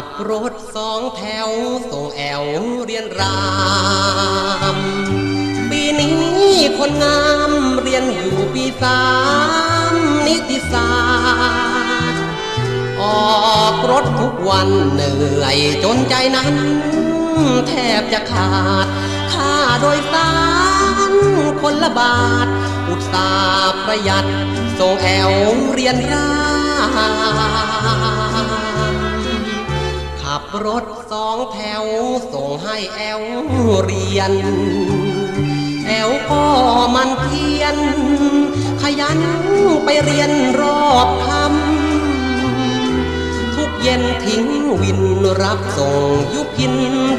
ับรถสองแถว ส่งแอวเรียนรามปีนี้คนงามเรียนอยู่ปีสามนิติศาสตร์ออกรถทุกวันเหนื่อยจนใจนั้น แทบจะขาด ค่าโดยสารคนละบาท อุตสาห์ประหยัด ส่งแอวเรียนราม รถสองแถว ส่งให้แอวเรียน แอวก็มันเพียน ขยันไปเรียนรอบคำทุกเย็นทิ้งวินรับส่งยุพิน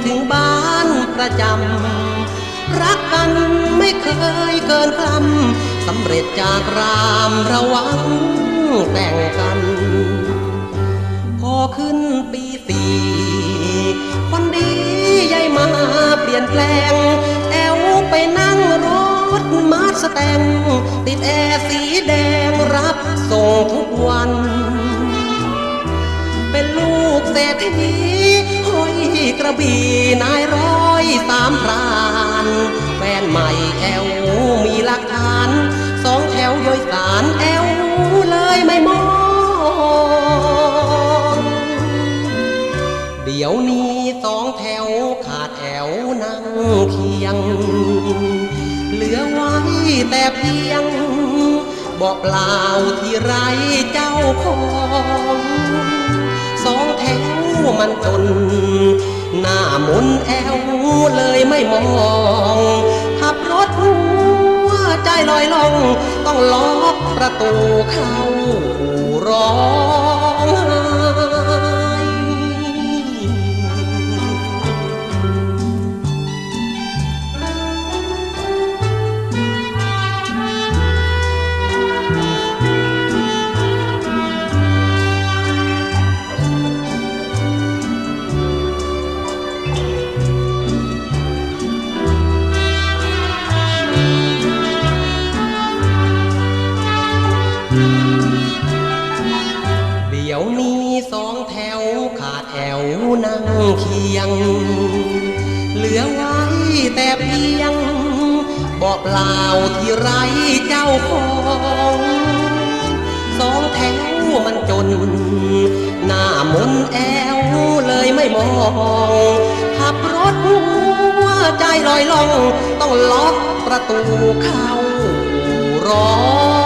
ถึงบ้านประจำ รักกันไม่เคยเกินคำสำเร็จจากรามระวังแต่งกัน พอขึ้นปีสี่ แปลง แอวไปนั่งรถมาสแตงติดแอร์สีแดงรับส่งทุกวัน เป็นลูกเศรษฐีห้อยกระบี่นายร้อยสามพรานแฟนใหม่แอวมีหลักฐาน สองแถวโดยสารแอวเลยไม่มอง เคียง เหลือไว้แต่เพียงบอกเปล่าที่ไรเจ้าของสองแถวมันจน หน้ามนแอวเลยไม่มองขับรถหัวใจลอยลง ต้องล็อกประตูเข้าร้อง ดี๋ยวนี้สองแถวขาดแอวนั่งเคียง เหลือไว้แต่เพียงบอกเปล่าที่ไรเจ้าของสองแถวมันจน หน้ามนแอวเลยไม่มองขับรถหัวใจลอยล่อง ต้องล็อกประตูเข้าร้อง